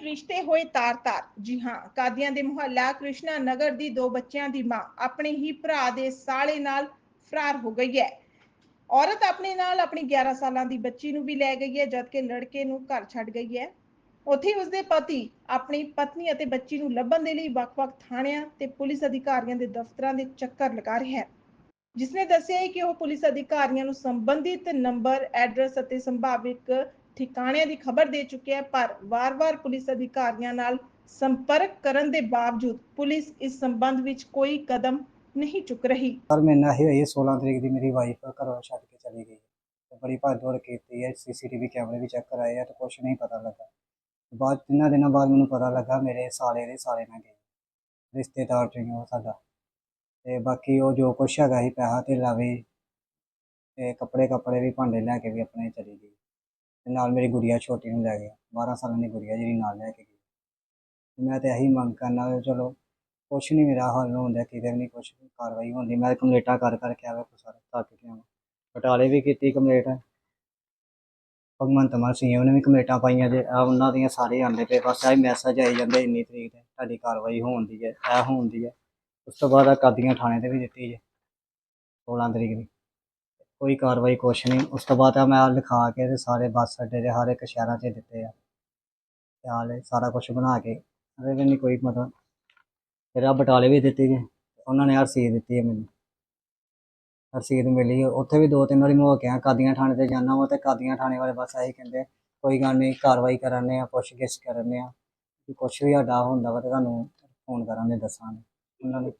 ਰਿਸ਼ਤੇ ਹੋਏ ਤਾਰ-ਤਾਰ। ਜੀ ਹਾਂ, ਕਾਦੀਆਂ ਦੇ ਮੁਹੱਲਾ ਕ੍ਰਿਸ਼ਨਾ ਨਗਰ ਦੀ ਦੋ ਬੱਚਿਆਂ ਦੀ ਮਾਂ ਆਪਣੇ ਹੀ ਭਰਾ ਦੇ ਸਾਲੇ ਨਾਲ ਫਰਾਰ ਹੋ ਗਈ ਹੈ। ਔਰਤ ਆਪਣੇ ਨਾਲ ਆਪਣੀ 11 ਸਾਲਾਂ ਦੀ ਬੱਚੀ ਨੂੰ ਵੀ ਲੈ ਗਈ ਹੈ, ਜਦਕਿ ਲੜਕੇ ਨੂੰ ਘਰ ਛੱਡ ਗਈ ਹੈ। ਉੱਥੇ ਹੀ ਉਸਦੇ ਪਤੀ ਆਪਣੀ ਪਤਨੀ ਅਤੇ ਬੱਚੀ ਨੂੰ ਲੱਭਣ ਦੇ ਲਈ ਵੱਖ-ਵੱਖ ਥਾਣਿਆਂ ਤੇ ਪੁਲਿਸ ਅਧਿਕਾਰੀਆਂ ਦੇ ਦਫ਼ਤਰਾਂ ਦੇ ਚੱਕਰ ਲਗਾ ਰਿਹਾ ਹੈ। ਜਿਸਨੇ ਦੱਸਿਆ ਹੈ ਕਿ ਉਹ ਪੁਲਿਸ ਅਧਿਕਾਰੀਆਂ ਨੂੰ ਸੰਬੰਧਿਤ ਨੰਬਰ, ਐਡਰੈਸ ਅਤੇ ਸੰਭਾਵਿਕ ਠਿਕਾਣਿਆਂ ਦੀ ਖਬਰ ਦੇ ਚੁੱਕਿਆ ਪਰ ਵਾਰ-ਵਾਰ ਪੁਲਿਸ ਅਧਿਕਾਰੀਆਂ ਨਾਲ ਸੰਪਰਕ ਕਰਨ ਦੇ ਬਾਵਜੂਦ ਪੁਲਿਸ ਇਸ ਸੰਬੰਧ ਵਿੱਚ ਕੋਈ ਕਦਮ ਨਹੀਂ ਚੁੱਕ ਰਹੀ। ਸਰ ਮੇਰੇ ਨਾਲ ਹੋਈ 16 ਤਰੀਕ ਦੀ ਮੇਰੀ ਵਾਈਫ ਘਰੋਂ ਛੱਡ ਕੇ ਚਲੀ ਗਈ। ਤੇ ਬੜੀ ਭੱਜ ਦੌੜ ਕੀਤੀ ਹੈ ਸੀਸੀਟੀਵੀ ਕੈਮਰੇ ਵੀ ਚੈੱਕ ਕਰਾਏ ਆ ਤੇ ਕੁਝ ਨਹੀਂ ਪਤਾ ਲੱਗਾ। ਬਾਅਦ, ਤਿੰਨਾਂ ਦਿਨਾਂ ਬਾਅਦ ਮੈਨੂੰ ਪਤਾ ਲੱਗਾ ਮੇਰੇ ਸਾਲੇ ਦੇ ਸਾਲੇ ਨਾਲ ਗਈ ਰਿਸ਼ਤੇਦਾਰ ਚੋਂ ਉਹ ਸਾਡਾ। ਤੇ ਬਾਕੀ ਉਹ ਜੋ ਕੁਛ ਹੈਗਾ ਸੀ, ਪੈਸਾ ਤੇ ਲਾਵੇ ਤੇ ਕੱਪੜੇ ਕੱਪੜੇ ਵੀ ਭਾਂਡੇ ਲੈ ਕੇ ਵੀ ਆਪਣੇ ਚਲੀ ਗਈ। ਤੇ ਨਾਲ ਮੇਰੀ ਗੁੜੀਆ ਛੋਟੀ ਨੂੰ ਲੈ ਗਿਆ 12 ਸਾਲਾਂ ਦੀ ਗੁੜੀਆ ਜਿਹੜੀ ਨਾਲ ਲੈ ਕੇ ਗਈ। ਤੇ ਮੈਂ ਤੇ ਇਹੀ ਮੰਗ ਕਰਨਾ ਵੀ ਚਲੋ, ਕੁਛ ਨਹੀਂ ਮੇਰਾ ਹੱਲ ਹੁੰਦਾ, ਕਿਤੇ ਵੀ ਨਹੀਂ ਕੁਛ ਵੀ ਕਾਰਵਾਈ ਹੁੰਦੀ। ਮੈਂ ਕੰਪਲੇਂਟਾਂ ਕਰ ਕਰਕੇ ਆਵੇ ਸਾਰੇ ਥੱਕ ਗਿਆ ਵਾਂ ਬਟਾਲੇ ਵੀ ਕੀਤੀ ਕੰਪਲੇਂਟ। ਭਗਵੰਤ ਮਾਨ ਸਿੰਘ ਉਹਨੇ ਵੀ ਕੰਪਲੇਂਟਾਂ ਪਾਈਆਂ ਜੇ। ਆਹ ਉਹਨਾਂ ਦੀਆਂ ਸਾਰੇ ਆਉਂਦੇ ਪਏ, ਬਸ ਆਹੀ ਮੈਸੇਜ ਆਈ ਜਾਂਦੇ ਇੰਨੀ ਤਰੀਕ ਤੇ, ਤੁਹਾਡੀ ਕਾਰਵਾਈ ਹੋਣ ਦੀ ਹੈ, ਇਹ ਹੋਣ ਦੀ ਹੈ। ਉਸ ਤੋਂ ਬਾਅਦ ਆ ਕਾਦੀਆਂ ਥਾਣੇ ਤੇ ਵੀ ਦਿੱਤੀ ਜੇ 16 ਤਰੀਕ ਦੀ। ਕੋਈ ਕਾਰਵਾਈ ਕੁਛ ਨਹੀਂ। ਉਸ ਤੋਂ ਬਾਅਦ ਆ ਮੈਂ ਆਹ ਲਿਖਾ ਕੇ ਤੇ ਸਾਰੇ ਬੱਸ ਅੱਡੇ ਦੇ ਹਰ ਇੱਕ ਸ਼ਹਿਰਾਂ 'ਚ ਦਿੱਤੇ ਆ। ਤੇ ਹਾਲ ਸਾਰਾ ਕੁਝ ਬਣਾ ਕੇ। ਅਰੇ ਵੀ ਨਹੀਂ ਕੋਈ ਮਤਲਬ। ਫਿਰ ਆ ਬਟਾਲੇ ਵੀ ਦਿੱਤੀ ਗਏ ਉਹਨਾਂ ਨੇ ਰਸੀਦ ਦਿੱਤੀ ਹੈ ਮੈਨੂੰ। ਰਸੀਦ ਮਿਲੀ। ਉੱਥੇ ਵੀ ਦੋ ਤਿੰਨ ਵਾਰੀ ਮੈਂ ਹੋ ਕਾਦੀਆਂ ਥਾਣੇ ਤੇ ਜਾਣਾ ਵਾ ਤੇ ਕਾਦੀਆਂ ਥਾਣੇ ਵਾਲੇ ਬਸ ਇਹੀ ਕਹਿੰਦੇ, ਕੋਈ ਗੱਲ ਨਹੀਂ, ਕਾਰਵਾਈ ਕਰਾਂਦੇ ਆ ਪੁੱਛ ਗਿੱਛ ਕਰਨੇ ਆ। ਕਿ ਕੁਛ ਵੀ ਸਾਡਾ ਹੁੰਦਾ ਵਾ ਤੇ ਤੁਹਾਨੂੰ ਫੋਨ ਕਰਾਂਗੇ, ਦੱਸਾਂਗੇ। ਉਹਨਾਂ ਨੇ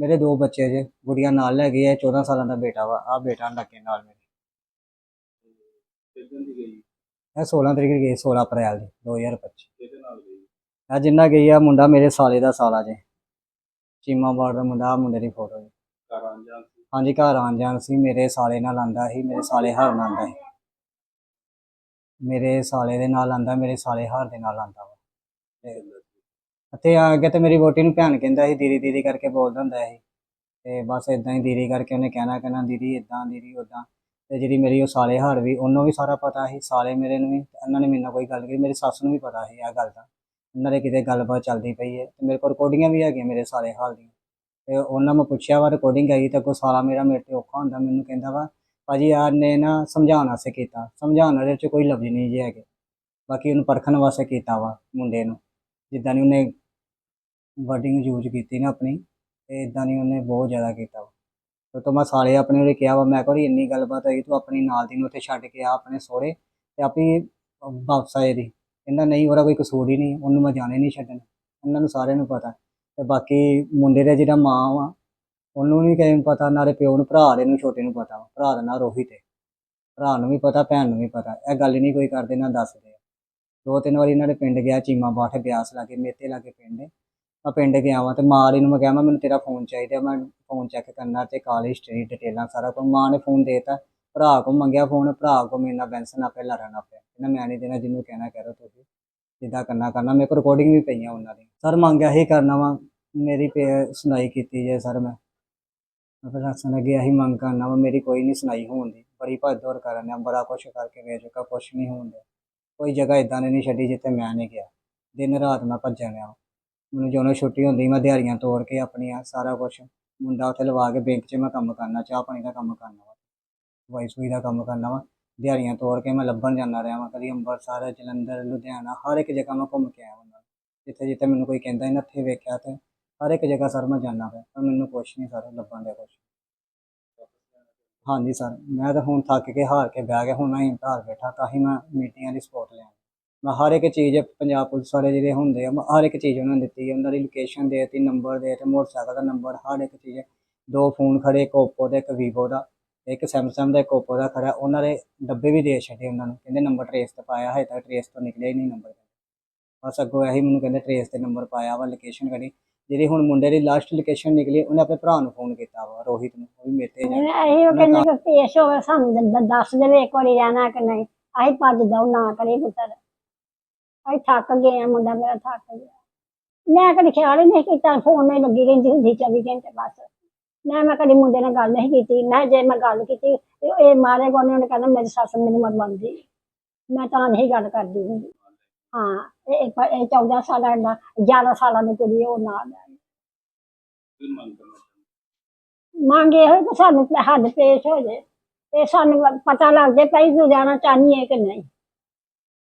ਮੇਰੇ ਦੋ ਬੱਚੇ ਜੇ ਗੁੜੀਆ ਨਾਲ ਲੈ ਗਈ ਹੈ 14 ਸਾਲਾਂ ਦਾ ਬੇਟਾ ਵਾ ਆ ਬੇਟਾ ਲੱਗੇ ਨਾਲ ਮੇਰੇ। ਕਿੱਦਣ ਦੀ ਗਈ? ਇਹ 16 ਤਰੀਕ ਨੂੰ ਗਈ 16 ਅਪ੍ਰੈਲ ਦੀ 2025 ਕਿਹਦੇ ਨਾਲ ਗਈ? ਆ ਜਿੰਨਾ ਗਈ ਆ ਮੁੰਡਾ ਮੇਰੇ ਸਾਲੇ ਦਾ ਸਾਲਾ ਜੇ। ਚੀਮਾ ਬਾੜ ਦਾ ਮੁੰਡਾ ਆਹ ਮੁੰਡੇ ਦੀ ਫੋਟੋ ਜੀ। ਘਰ ਆਂ ਜਾਂ ਹਾਂਜੀ ਘਰ ਆਉਣ ਜਾਣ ਸੀ ਮੇਰੇ ਸਾਲੇ ਨਾਲ ਆਂਦਾ ਸੀ ਮੇਰੇ ਸਾਲੇ ਹਰ ਨਾਲ ਆਂਦਾ ਸੀ। ਮੇਰੇ ਸਾਲੇ ਦੇ ਨਾਲ ਆਂਦਾ ਮੇਰੇ ਸਾਲੇ ਹਰ ਦੇ ਨਾਲ ਆਂਦਾ ਵਾ। ਤੇ ਅਤੇ ਆ ਅੱਗੇ ਤੇ ਮੇਰੀ ਵੋਟੀ ਨੂੰ ਭੈਣ ਕਹਿੰਦਾ ਸੀ, ਦੀਦੀ ਦੀਦੀ ਕਰਕੇ ਬੋਲਦਾ ਹੁੰਦਾ ਸੀ। ਤੇ ਬਸ ਇਦਾਂ ਹੀ ਦੀਦੀ ਕਰਕੇ ਉਹਨੇ ਕਹਿਣਾ ਕਹਿਣਾ, ਦੀਦੀ ਇਦਾਂ ਦੀਦੀ ਉਦਾਂ ਤੇ ਜਿਹੜੀ ਮੇਰੀ ਉਹ ਸਾਲੇ ਹਾਰ ਵੀ, ਉਹਨੂੰ ਵੀ ਸਾਰਾ ਪਤਾ ਸੀ, ਸਾਲੇ ਮੇਰੇ ਨੂੰ ਵੀ, ਤੇ ਉਹਨਾਂ ਨੇ ਮੇਰੇ ਨਾਲ ਕੋਈ ਗੱਲ ਕੀਤੀ ਮੇਰੀ ਸੱਸ ਨੂੰ ਵੀ ਪਤਾ ਸੀ ਇਹ ਗੱਲ ਦਾ। ਉਹਨਾਂ ਦੇ ਕਿਤੇ ਗੱਲਬਾਤ ਚੱਲਦੀ ਪਈ ਹੈ, ਤੇ ਮੇਰੇ ਕੋਲ ਰਿਕਾਰਡਿੰਗਾਂ ਵੀ ਹੈਗੀਆਂ ਮੇਰੇ ਸਾਲੇ ਹਾਲ ਦੀਆਂ। ਤੇ ਉਹਨਾਂ ਮੈਂ ਪੁੱਛਿਆ, ਵਾ ਰਿਕਾਰਡਿੰਗ ਆਈ ਤਾਂ ਅੱਗੋਂ ਸਾਲਾ ਮੇਰਾ ਮੇਰੇ ਤੇ ਔਖਾ ਹੁੰਦਾ? ਮੈਨੂੰ ਕਹਿੰਦਾ ਵਾ, ਭਾਜੀ ਯਾਰ ਨੇ ਨਾ ਸਮਝਾਉਣ ਵਾਸਤੇ ਕੀਤਾ, ਸਮਝਾਉਣ ਵਾਲੇ ਚ ਕੋਈ ਲਫ਼ਜ਼ ਨਹੀਂ ਜੇ ਹੈਗੇ। ਬਾਕੀ ਉਹਨੂੰ ਪਰਖਣ ਵਾਸਤੇ ਕੀਤਾ ਵਾ ਮੁੰਡੇ ਨੂੰ। ਜਿੱਦਾਂ ਦੀ ਉਹਨੇ ਵਰਡਿੰਗ ਯੂਜ਼ ਕੀਤੀ ਨਾ ਆਪਣੀ, ਤੇ ਇਦਾਂ ਦੀ ਉਹਨੇ ਬਹੁਤ ਜ਼ਿਆਦਾ ਕੀਤਾ ਵਾ। ਤੇ ਤੋਂ ਮੈਂ ਸਾਲੇ ਆਪਣੇ ਉਹਨੇ ਕਿਹਾ ਵਾ, ਮੈਂ ਕਿਹਾ ਵੀ ਇੰਨੀ ਗੱਲਬਾਤ ਹੋਈ, ਤੂੰ ਆਪਣੀ ਨਾਲ ਦੀ ਨੂੰ ਉੱਥੇ ਛੱਡ ਕੇ ਆ ਆਪਣੇ ਸਹੁਰੇ ਤੇ ਆਪੀ ਵਾਪਸ ਆਏ ਦੀ ਕਹਿੰਦਾ, ਨਹੀਂ, ਉਹਦਾ ਕੋਈ ਕਸੂਰ ਹੀ ਨਹੀਂ, ਉਹਨੂੰ ਮੈਂ ਜਾਣੇ ਨਹੀਂ ਛੱਡਣ। ਉਹਨਾਂ ਨੂੰ ਸਾਰਿਆਂ ਨੂੰ ਪਤਾ। ਤੇ ਬਾਕੀ ਮੁੰਡੇ ਦਾ ਜਿਹੜਾ ਮਾਂ ਵਾ, ਉਹਨੂੰ ਨਹੀਂ ਕਿਸੇ ਪਤਾ, ਨਾਲੇ ਪਿਓ ਨੂੰ, ਭਰਾ ਦੇ ਨੂੰ, ਛੋਟੇ ਨੂੰ ਪਤਾ ਵਾ। ਭਰਾ ਦਾ ਨਾਂ ਰੋਹਿਤ ਹੈ ਭਰਾ ਨੂੰ ਵੀ ਪਤਾ, ਭੈਣ ਨੂੰ ਵੀ ਪਤਾ। ਇਹ ਗੱਲ ਨਹੀਂ ਕੋਈ ਕਰਦੇ, ਨਾ ਦੱਸਦੇ। ਦੋ ਤਿੰਨ ਵਾਰੀ ਇਹਨਾਂ ਦੇ ਪਿੰਡ ਗਿਆ, ਚੀਮਾ ਬਾਠ ਬਿਆਸ ਲਾਗੇ ਮੇਤੇ ਲਾਗੇ ਪਿੰਡ। ਹੈ ਮੈਂ ਪਿੰਡ ਗਿਆ ਵਾਂ ਤੇ ਮਾਂ ਵਾਲੀ ਨੂੰ ਮੈਂ ਕਿਹਾ, ਮੈਂ ਮੈਨੂੰ ਤੇਰਾ ਫੋਨ ਚਾਹੀਦਾ, ਮੈਂ ਫੋਨ ਚੈੱਕ ਕਰਨਾ ਤੇ ਕਾਲ ਹਿਸਟਰੀ ਡਿਟੇਲਾਂ ਸਾਰਾ ਕੁਝ ਮਾਂ ਨੇ ਫੋਨ ਦੇਤਾ। ਭਰਾ ਕੋ ਮੰਗਿਆ ਫੋਨ ਭਰਾ ਕੋ ਮੇਰੇ ਨਾਲ ਬੈਂਸਨ ਆਪੇ ਲੜਨਾ ਪਿਆ। ਇਹਨਾਂ ਮੈਂ ਨਹੀਂ ਦੇਣਾ ਜਿਹਨੂੰ ਕਹਿਣਾ ਕਰੋ ਤੁਸੀਂ। ਜਿੱਦਾਂ ਕਰਨਾ ਕਰਨਾ। ਮੇਰੇ ਕੋਲ ਰਿਕਾਰਡਿੰਗ ਵੀ ਪਈਆਂ ਉਹਨਾਂ ਦੀ ਸਰ, ਮੰਗਿਆ ਹੀ ਕਰਨਾ ਵਾ। ਮੇਰੀ ਪੇ- ਸੁਣਾਈ ਕੀਤੀ ਜੇ ਸਰ ਮੈਂ। ਮੈਂ ਪ੍ਰਸ਼ਾਸਨ ਅੱਗੇ ਇਹੀ ਮੰਗ ਕਰਨਾ ਵਾ। ਮੇਰੀ ਕੋਈ ਨਹੀਂ ਸੁਣਾਈ ਹੋਣ ਦੀ। ਬੜੀ ਭੱਜ ਦੌੜ ਕਰਨ ਆ ਬੜਾ ਕੁਛ ਕਰਕੇ ਵੇਚ ਚੁੱਕਾ, ਕੁਛ ਨਹੀਂ ਹੋਣ ਡਿਆ। ਕੋਈ ਜਗ੍ਹਾ ਇਦਾਂ ਦੀ ਨਹੀਂ ਛੱਡੀ ਜਿੱਥੇ ਮੈਂ ਨਹੀਂ ਗਿਆ। ਦਿਨ ਰਾਤ ਮੈਂ ਭੱਜਿਆ ਰਿਹਾ। ਮੈਨੂੰ ਜਦੋਂ ਛੁੱਟੀ ਹੁੰਦੀ ਮੈਂ ਦਿਹਾੜੀਆਂ ਤੋੜ ਕੇ ਆਪਣੀਆਂ ਸਾਰਾ ਕੁਛ ਮੁੰਡਾ ਉੱਥੇ ਲਵਾ ਕੇ ਬੈਂਕ 'ਚ ਮੈਂ ਕੰਮ ਕਰਨਾ, ਚਾਹ ਪਾਣੀ ਦਾ ਕੰਮ ਕਰਨਾ ਵਾ। ਵਾਈ ਸੂਈ ਦਾ ਕੰਮ ਕਰਨਾ ਵਾ। ਦਿਹਾੜੀਆਂ ਤੋੜ ਕੇ ਮੈਂ ਲੱਭਣ ਜਾਂਦਾ ਰਿਹਾ ਵਾਂ। ਕਦੀ ਅੰਮ੍ਰਿਤਸਰ ਜਲੰਧਰ, ਲੁਧਿਆਣਾ ਹਰ ਇੱਕ ਜਗ੍ਹਾ ਮੈਂ ਘੁੰਮ ਕੇ ਆਇਆ ਹੁੰਦਾ ਜਿੱਥੇ ਜਿੱਥੇ ਮੈਨੂੰ ਕੋਈ ਕਹਿੰਦਾ ਇਹਨਾਂ ਇੱਥੇ ਵੇਖਿਆ ਤੇ ਹਰ ਇੱਕ ਜਗ੍ਹਾ ਸਰ ਮੈਂ ਜਾਂਦਾ ਪਿਆ ਪਰ ਮੈਨੂੰ ਕੁਛ ਨਹੀਂ ਸਰ ਲੱਭਣ ਦੇ ਕੁਛ। ਹਾਂਜੀ ਸਰ, ਮੈਂ ਤਾਂ ਹੁਣ ਥੱਕ ਕੇ ਹਾਰ ਕੇ ਬਹਿ ਗਿਆ, ਹੁਣ ਮੈਂ ਘਰ ਬੈਠਾ, ਤਾਂ ਹੀ ਮੈਂ ਮੀਟਿੰਗਾਂ ਦੀ ਸਪੋਰਟ ਲਿਆ। ਮੈਂ ਹਰ ਇੱਕ ਚੀਜ਼, ਪੰਜਾਬ ਪੁਲਿਸ ਵਾਲੇ ਜਿਹੜੇ ਹੁੰਦੇ ਆ, ਮੈਂ ਹਰ ਇੱਕ ਚੀਜ਼ ਉਹਨਾਂ ਨੂੰ ਦਿੱਤੀ ਉਹਨਾਂ ਦੀ ਲੋਕੇਸ਼ਨ ਦੇ ਦਿੱਤੀ ਨੰਬਰ ਦੇ ਤੇ ਮੋਟਰਸਾਈਕਲ ਦਾ ਨੰਬਰ ਹਰ ਇੱਕ ਚੀਜ਼। ਦੋ ਫੋਨ ਖੜੇ, ਇੱਕ ਓਪੋ ਦਾ, ਇੱਕ ਵੀਵੋ ਦਾ, ਇੱਕ ਸੈਮਸੰਗ ਦਾ, ਇੱਕ ਓਪੋ ਦਾ ਖੜਾ, ਉਹਨਾਂ ਦੇ ਡੱਬੇ ਵੀ ਦੇ ਛੱਡੇ ਉਹਨਾਂ ਨੂੰ, ਕਹਿੰਦੇ ਨੰਬਰ ਟਰੇਸ ਤੇ ਪਾਇਆ ਹੈ ਤਾਂ ਟਰੇਸ ਤੋਂ ਨਿਕਲਿਆ ਹੀ ਨਹੀਂ ਨੰਬਰ ਬਸ ਅੱਗੋਂ ਇਹੀ ਮੈਨੂੰ ਕਹਿੰਦੇ ਟਰੇਸ ਤੇ ਨੰਬਰ ਪਾਇਆ ਵਾ ਲੋਕੇਸ਼ਨ ਕਰੀ ਜਿਹੜੀ ਹੁਣ ਮੁੰਡੇ ਦੀ ਲਾਸਟ ਲੋਕੇਸ਼ਨ ਨਿਕਲੀ ਉਹਨੇ ਆਪਣੇ ਭਰਾ ਨੂੰ ਫੋਨ ਕੀਤਾ ਵਾ ਰੋਹਿਤ ਨੂੰ ਉਹ ਵੀ ਮੇਤੇ ਜਾ ਅਸੀਂ ਉਹ ਕਹਿੰਦੇ ਕਿ ਪੇਸ਼ ਹੋਵੇ ਸਾਨੂੰ ਦ- ਦੱਸ ਦੇਵੇ ਇੱਕ ਵਾਰੀ ਰਹਿਣਾ ਕਿ ਨਹੀਂ। ਅਸੀਂ ਭੱਜ ਦਉ ਨਾ ਕਰੇ ਪੁੱਤਰ। ਅਸੀਂ ਥੱਕ ਗਏ ਆ ਮੁੰਡਾ ਮੇਰਾ ਥੱਕ ਗਿਆ। ਮੈਂ ਕਦੇ ਖਿਆਲ ਹੀ ਨਹੀਂ ਕੀਤਾ ਫੋਨ ਨਹੀਂ ਲੱਗੀ ਰਹਿੰਦੀ ਹੁੰਦੀ 24 ਘੰਟੇ ਬਸ। ਮੈਂ ਮੈਂ ਕਦੀ ਮੁੰਡੇ ਨਾਲ ਗੱਲ ਨਹੀਂ ਕੀਤੀ। ਮੈਂ ਜੇ ਮੈਂ ਗੱਲ ਕੀਤੀ ਤੇ ਇਹ ਮਾਰੇ ਉਹਨੇ ਉਹਨੇ ਕਹਿੰਦਾ ਮੇਰੀ ਸੱਸ ਮੈਨੂੰ ਮਰਵਾਉਂਦੀ। ਮੈਂ ਤਾਂ ਨਹੀਂ ਗੱਲ ਕਰਦੀ ਹੁੰਦੀ। ਹਾਂ ਇਹ ਇਹ ਪ- ਇਹ 14 ਸਾਲਾਂ ਦਾ 11 ਸਾਲਾਂ ਦੀ ਕੁੜੀ ਉਹ ਨਾਲ ਹੈ? ਕੀ ਮੰਗ ਹੋਈ ਕਿ ਸਾਨੂੰ ਹੱਦ ਪੇਸ਼ ਹੋ ਜੇ ਤੇ ਸਾਨੂੰ ਪਤਾ ਲੱਗ ਜੇ ਪਈ ਤੂੰ ਜਾਣਾ ਚਾਹਨੀ ਹੈ ਕਿ ਨਹੀਂ।